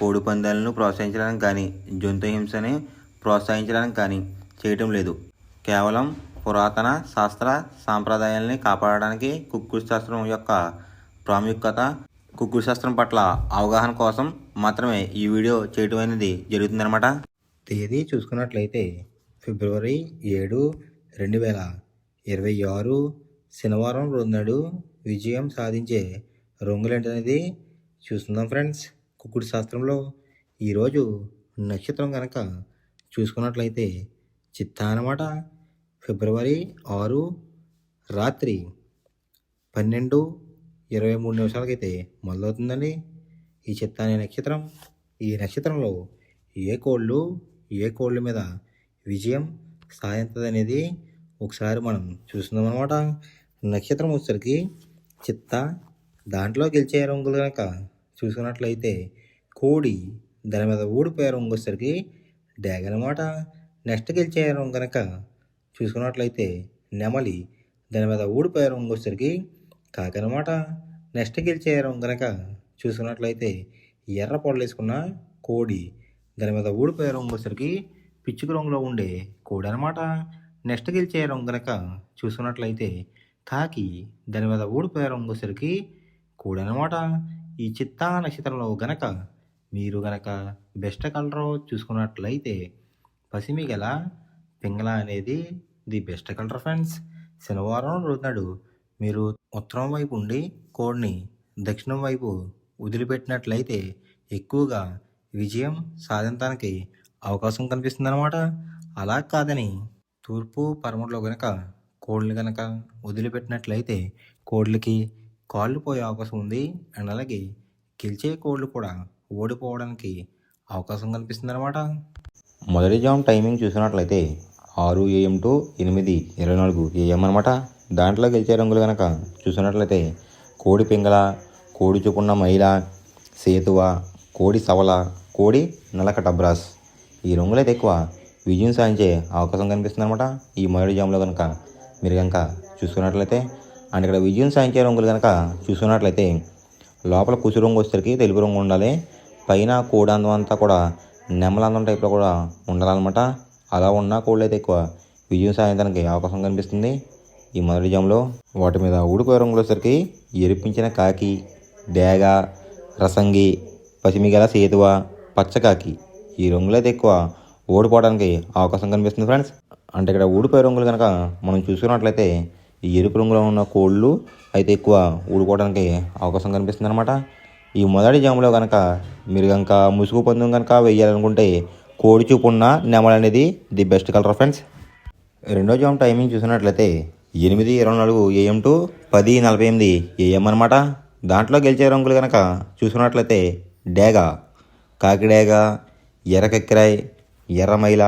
కోడి పందాలను ప్రోత్సహించడానికి కానీ జంతు హింసని ప్రోత్సహించడానికి కానీ చేయటం లేదు. కేవలం పురాతన శాస్త్ర సాంప్రదాయాల్ని కాపాడడానికి కుక్కుడు శాస్త్రం యొక్క ప్రాముఖ్యత కుక్కుడు శాస్త్రం పట్ల అవగాహన కోసం మాత్రమే ఈ వీడియో చేయటం అనేది జరుగుతుందన్నమాట. తేదీ చూసుకున్నట్లయితే ఫిబ్రవరి ఏడు రెండు వేల ఇరవై ఆరు శనివారం రోజునాడు విజయం సాధించే రంగులేంటనేది చూస్తుందాం ఫ్రెండ్స్. కుక్కుడు శాస్త్రంలో ఈరోజు నక్షత్రం కనుక చూసుకున్నట్లయితే చిత్తా అన్నమాట ఫిబ్రవరి ఆరు రాత్రి పన్నెండు ఇరవై మూడు నిమిషాలకైతే మొదలవుతుందండి. ఈ చిత్తా అనే నక్షత్రం ఈ నక్షత్రంలో ఏ కోళ్ళు ఏ కోళ్ళ మీద విజయం సాధించదు అనేది ఒకసారి మనం చూస్తున్నాం అనమాట నక్షత్రం వచ్చేసరికి చిత్త దాంట్లో గెలిచే రంగులు కనుక చూసుకున్నట్లయితే కోడి దాని మీద ఊడిపోయే రంగు వచ్చేసరికి డ్యాగ్ అనమాట నెక్స్ట్ గెలిచే రంగు కనుక చూసుకున్నట్లయితే నెమలి దాని మీద ఊడిపోయే రంగు వచ్చేసరికి కాకనమాట నెక్స్ట్ గెలిచే రంగు కనుక చూసుకున్నట్లయితే ఎర్ర పొడలేసుకున్న కోడి దాని మీద ఊడిపోయే రంగు వచ్చేసరికి పిచ్చుక రంగులో ఉండే కోడి అనమాట నెక్స్ట్ గెలిచే రంగు కనుక చూసుకున్నట్లయితే కాకి దాని మీద ఊడిపోయే రంగు వచ్చేసరికి కోడి అనమాట ఈ చిత్తా నక్షత్రంలో గనక మీరు గనక బెస్ట్ కలర్ చూసుకున్నట్లయితే పసిమి గల పింగళ అనేది ది బెస్ట్ కలర్ ఫ్రెండ్స్. శనివారం రోజునాడు మీరు ఉత్తరం వైపు ఉండి కోడ్ని దక్షిణం వైపు వదిలిపెట్టినట్లయితే ఎక్కువగా విజయం సాధించడానికి అవకాశం కనిపిస్తుందన్నమాట. అలా కాదని తూర్పు పరమలో గనక కోళ్ళని కనుక వదిలిపెట్టినట్లయితే కోళ్ళకి కాళ్ళు పోయే అవకాశం ఉంది. అండ్ అలాగే గెలిచే కోళ్ళు కూడా ఓడిపోవడానికి అవకాశం కనిపిస్తుంది అనమాట మొదటి జామ్ టైమింగ్ చూసినట్లయితే ఆరు ఏఎం టు ఎనిమిది ఇరవై నాలుగు ఏఎం అనమాట దాంట్లో గెలిచే రంగులు కనుక చూసినట్లయితే కోడి పింగళ కోడి చూపున్న మైల సేతువ కోడి సవల కోడి నలక టబ్రాస్ ఈ రంగులైతే ఎక్కువ విజయం సాధించే అవకాశం కనిపిస్తుంది అనమాట ఈ మొదటి జామ్లో కనుక మీరు కనుక చూసుకున్నట్లయితే అండ్ ఇక్కడ విజయం సాధించే రంగులు కనుక చూసుకున్నట్లయితే లోపల కుసు రంగు వచ్చేసరికి తెలుపు రంగు ఉండాలి. పైన కోడందం అంతా కూడా నెమ్మలందం టైప్లో కూడా ఉండాలన్నమాట. అలా ఉన్న కోళ్ళు అయితే ఎక్కువ విజయం సాధించడానికి అవకాశం కనిపిస్తుంది. ఈ మొదటి జాములో వాటి మీద ఊడిపోయే రంగులు వచ్చేసరికి ఎరిపించిన కాకి డేగ రసంగి పసిమిగల సేతువ పచ్చకాకి ఈ రంగులు అయితే ఎక్కువ ఓడిపోవడానికి అవకాశం కనిపిస్తుంది ఫ్రెండ్స్. అంటే ఇక్కడ ఊడిపోయే రంగులు కనుక మనం చూసుకున్నట్లయితే ఈ ఎరుపు రంగులో ఉన్న కోళ్ళు అయితే ఎక్కువ ఊడుకోవడానికి అవకాశం కనిపిస్తుంది అనమాట ఈ మొదటి జాములో కనుక మీరు కనుక ముసుగు పందెం కనుక వేయాలనుకుంటే కోడి చూపు ఉన్న నెమల అనేది ది బెస్ట్ కలర్ ఫ్రెండ్స్. రెండో జామ్ టైమింగ్ చూసినట్లయితే ఎనిమిది ఇరవై నాలుగు ఏఎం టు పది నలభై ఎనిమిది ఏఎం అనమాట దాంట్లో గెలిచే రంగులు కనుక చూసుకున్నట్లయితే డేగ కాకిడేగ ఎర్రకెక్కిరాయ్ ఎర్రమైల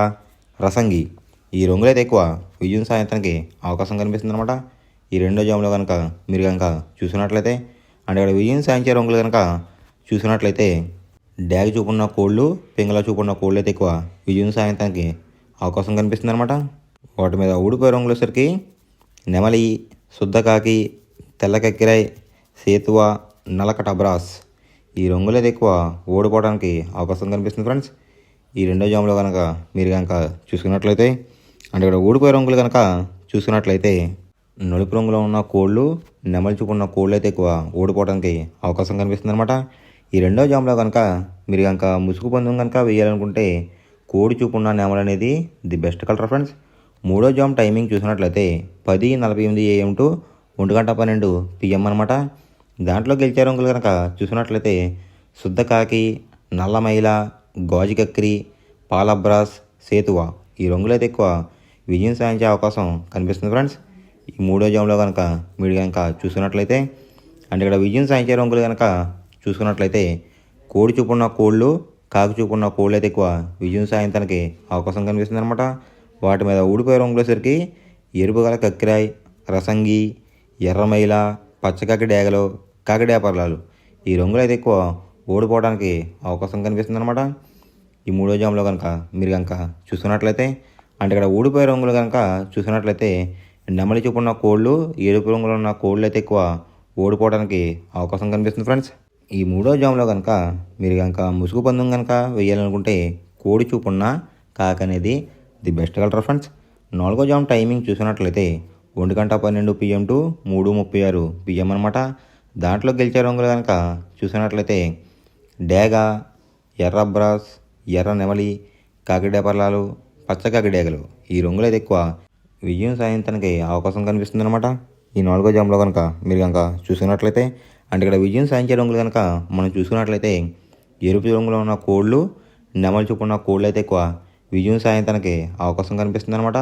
రసంగి. ఈ రంగులైతే ఎక్కువ. విజయం సాయంత్రానికి అవకాశం కనిపిస్తుంది అనమాట ఈ రెండో జాములో కనుక మీరు కనుక చూసినట్లయితే అంటే ఇక్కడ విజయం సాధించే రంగులు కనుక చూసినట్లయితే డ్యాగ్ చూపున్న కోళ్ళు పింగళ చూపున్న కోళ్ళు అయితే ఎక్కువ విజయం సాయంత్రానికి అవకాశం కనిపిస్తుంది అనమాట వాటి మీద ఊడిపోయే రంగులు వచ్చేసరికి నెమలి శుద్ధకాకి తెల్లకెక్కిరాయ్ సేతువ నలక టబ్రాస్ ఈ రంగులు అయితే ఎక్కువ ఓడిపోవడానికి అవకాశం కనిపిస్తుంది ఫ్రెండ్స్. ఈ రెండో జాములో కనుక మీరు కనుక చూసుకున్నట్లయితే అంటే ఇక్కడ ఊడిపోయే రంగులు కనుక చూసుకున్నట్లయితే నలుపు రంగులో ఉన్న కోళ్ళు నెమల్చుకున్న చూపున్న కోళ్ళు అయితే ఎక్కువ ఓడిపోవడానికి అవకాశం కనిపిస్తుంది అనమాట ఈ రెండో జామ్లో కనుక మీరు కనుక ముసుగు పందెం కనుక వేయాలనుకుంటే కోడి చూపున్న నెమలు అనేది ది బెస్ట్ కలర్ ఫ్రెండ్స్. మూడో జామ్ టైమింగ్ చూసినట్లయితే పది నలభై ఎనిమిది ఏఎం టు ఒంటి గంట పన్నెండు పిఎం అనమాట దాంట్లో గెలిచే రంగులు కనుక చూసినట్లయితే శుద్ధ కాకి నల్ల మైల గాజు కక్రి పాలబ్రాస్ సేతువ ఈ రంగులు అయితే ఎక్కువ విజయం సాధించే అవకాశం కనిపిస్తుంది ఫ్రెండ్స్. ఈ మూడో జామ్లో కనుక మీరు కనుక చూసుకున్నట్లయితే అంటే ఇక్కడ విజయం సాధించే రంగులు కనుక చూసుకున్నట్లయితే కోడి చూపున్న కోళ్ళు కాకి చూపున్న కోళ్ళు అయితే ఎక్కువ విజయం సాధించడానికి అవకాశం కనిపిస్తుంది అనమాట వాటి మీద ఊడిపోయే రంగులేసరికి ఎరుపు గల కక్కిరాయి రసంగి ఎర్రమైల పచ్చకాకి డేగలు కాకిడేపర్లాలు ఈ రంగులు అయితే ఎక్కువ ఓడిపోవడానికి అవకాశం కనిపిస్తుంది అనమాట ఈ మూడో జామ్లో కనుక మీరు కనుక చూసుకున్నట్లయితే అంటే ఇక్కడ ఊడిపోయే రంగులు కనుక చూసినట్లయితే నెమలి చూపు ఉన్న కోళ్ళు ఎరుపు రంగులో ఉన్న కోళ్ళు అయితే ఎక్కువ ఓడిపోవడానికి అవకాశం కనిపిస్తుంది ఫ్రెండ్స్. ఈ మూడో జామ్లో కనుక మీరు కనుక ముసుగు పందెం కనుక వేయాలనుకుంటే కోడి చూపు ఉన్న కాక అనేది ది బెస్ట్ కలర్ ఫ్రెండ్స్. నాలుగో జామ్ టైమింగ్ చూసినట్లయితే ఒంటి గంట పన్నెండు పిఎం టు మూడు ముప్పై ఆరు పిఎం అనమాట దాంట్లో గెలిచే రంగులు కనుక చూసినట్లయితే డేగా ఎర్ర బ్రాస్ ఎర్ర నెమలి కాకిడేపర్లాలు పచ్చ కాకిడేగలు ఈ రంగులు అయితే ఎక్కువ విజయం సాధించడానికి అవకాశం కనిపిస్తుంది అనమాట ఈ నాలుగో జామ్లో కనుక మీరు కనుక చూసుకున్నట్లయితే అంటే ఇక్కడ విజయం సాధించే రంగులు కనుక మనం చూసుకున్నట్లయితే ఎరుపు రంగులో ఉన్న కోళ్ళు నెమలి చూపు ఉన్న కోళ్ళు అయితే ఎక్కువ విజయం సాయంత్రానికి అవకాశం కనిపిస్తుంది అనమాట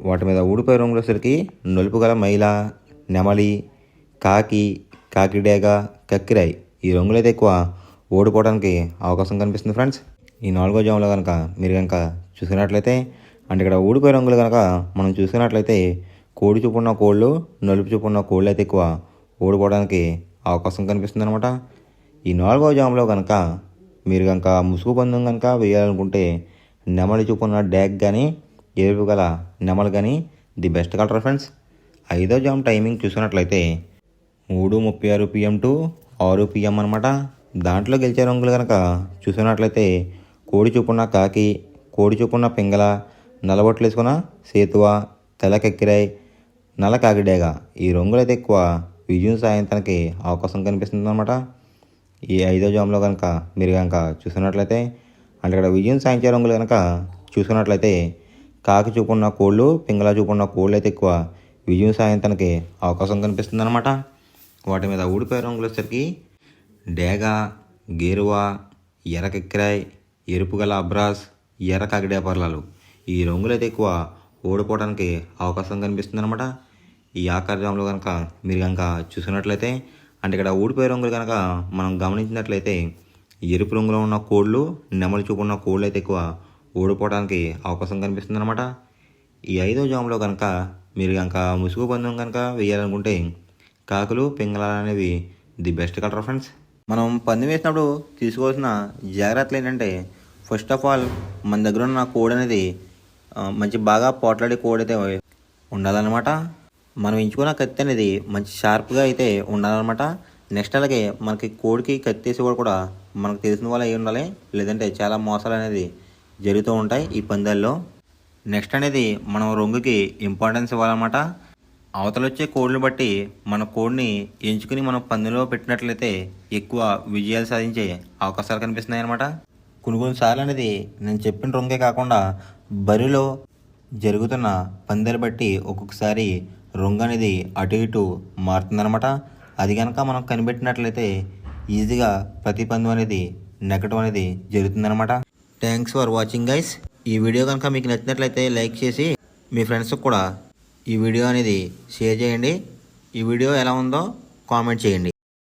వాటి మీద ఊడిపోయే రంగులసరికి నలుపు గల మైల నెమలి కాకి కాకిడేగ కక్కిరాయి ఈ రంగులు అయితే ఎక్కువ ఓడిపోవడానికి అవకాశం కనిపిస్తుంది ఫ్రెండ్స్. ఈ నాలుగో జాములో కనుక మీరు కనుక చూసినట్లయితే అంటే ఇక్కడ ఊడిపోయే రంగులు కనుక మనం చూసుకున్నట్లయితే కోడి చూపున్న కోళ్ళు నలుపు చూపు ఉన్న కోళ్ళు అయితే ఎక్కువ ఓడిపోవడానికి అవకాశం కనిపిస్తుంది అనమాట ఈ నాలుగో జాములో కనుక మీరు కనుక ముసుగు పందెం కనుక వేయాలనుకుంటే నెమలి చూపున్న డ్యాగ్ కానీ ఎరుపు గల నెమలు కానీ ది బెస్ట్ కలర్ ఫ్రెండ్స్. ఐదో జామ్ టైమింగ్ చూసినట్లయితే మూడు ముప్పై ఆరు పిఎం టు ఆరు పిఎం అనమాట దాంట్లో గెలిచే రంగులు కనుక చూసినట్లయితే కోడి చూపున్న కాకి కోడి చూపున్న పింగళ నల్లబొట్లు వేసుకున్న సేతువ తెల్లకెక్కిరాయి నల్ల కాకిడేగ ఈ రంగులు అయితే ఎక్కువ విజయం సాయంత్రానికి అవకాశం కనిపిస్తుంది అనమాట ఈ ఐదో జామ్లో కనుక మీరు కనుక చూసినట్లయితే అంటే ఇక్కడ విజయం సాయించే రంగులు కనుక చూసుకున్నట్లయితే కాకి చూపున్న కోళ్ళు పింగళ చూపున్న కోళ్ళు అయితే ఎక్కువ విజయం సాయంత్రానికి అవకాశం కనిపిస్తుంది అనమాట వాటి మీద ఊడిపోయే రంగులు వచ్చేసరికి డేగ గేరువ ఎరకెక్కిరాయి ఎరుపు గల అబ్రాస్ ఎర్ర కాకిడేపర్లాలు ఈ రంగులైతే ఎక్కువ ఓడిపోవడానికి అవకాశం కనిపిస్తుంది అనమాట ఈ ఆకార జాములు కనుక మీరు కనుక చూసినట్లయితే అంటే ఇక్కడ ఊడిపోయే రంగులు కనుక మనం గమనించినట్లయితే ఎరుపు రంగులో ఉన్న కోళ్ళు నెమలి చూపు ఉన్న కోళ్ళు అయితే ఎక్కువ ఓడిపోవడానికి అవకాశం కనిపిస్తుంది అనమాట ఈ ఐదో జాములో కనుక మీరు కనుక ముసుగు పందెం కనుక వేయాలనుకుంటే కాకులు పింగళాలు అనేవి ది బెస్ట్ కలర్ ఫ్రెండ్స్. మనం పందెం వేసినప్పుడు తీసుకోవాల్సిన జాగ్రత్తలు ఏంటంటే ఫస్ట్ ఆఫ్ ఆల్ మన దగ్గర ఉన్న కోడ్ అనేది మంచి బాగా పోట్లాడే కోడ్ అయితే ఉండాలన్నమాట. మనం ఎంచుకున్న కత్తి అనేది మంచి షార్ప్గా అయితే ఉండాలన్నమాట. నెక్స్ట్ అలాగే మనకి కోడికి కత్తి వేసి కూడా కూడా మనకు తెలిసిన వాళ్ళు అయి ఉండాలి. లేదంటే చాలా మోసాలు అనేది జరుగుతూ ఉంటాయి ఈ పందాల్లో. నెక్స్ట్ అనేది మనం రొంగుకి ఇంపార్టెన్స్ ఇవ్వాలన్నమాట. అవతల వచ్చే కోడ్ని బట్టి మన కోడ్ని ఎంచుకుని మనం పందులో పెట్టినట్లయితే ఎక్కువ విజయాలు సాధించే అవకాశాలు కనిపిస్తున్నాయి అన్నమాట కొన్ని కొన్నిసార్లు అనేది నేను చెప్పిన రొంగే కాకుండా బరిలో జరుగుతున్న పందెలు బట్టి ఒక్కొక్కసారి రొంగ అనేది అటు ఇటు మారుతుందన్నమాట. అది కనుక మనం కనిపెట్టినట్లయితే ఈజీగా ప్రతి పందెం అనేది నెగటం అనేది జరుగుతుందన్నమాట. థ్యాంక్స్ ఫర్ వాచింగ్ గైస్ ఈ వీడియో కనుక మీకు నచ్చినట్లయితే లైక్ చేసి మీ ఫ్రెండ్స్కి కూడా ఈ వీడియో అనేది షేర్ చేయండి. ఈ వీడియో ఎలా ఉందో కామెంట్ చేయండి.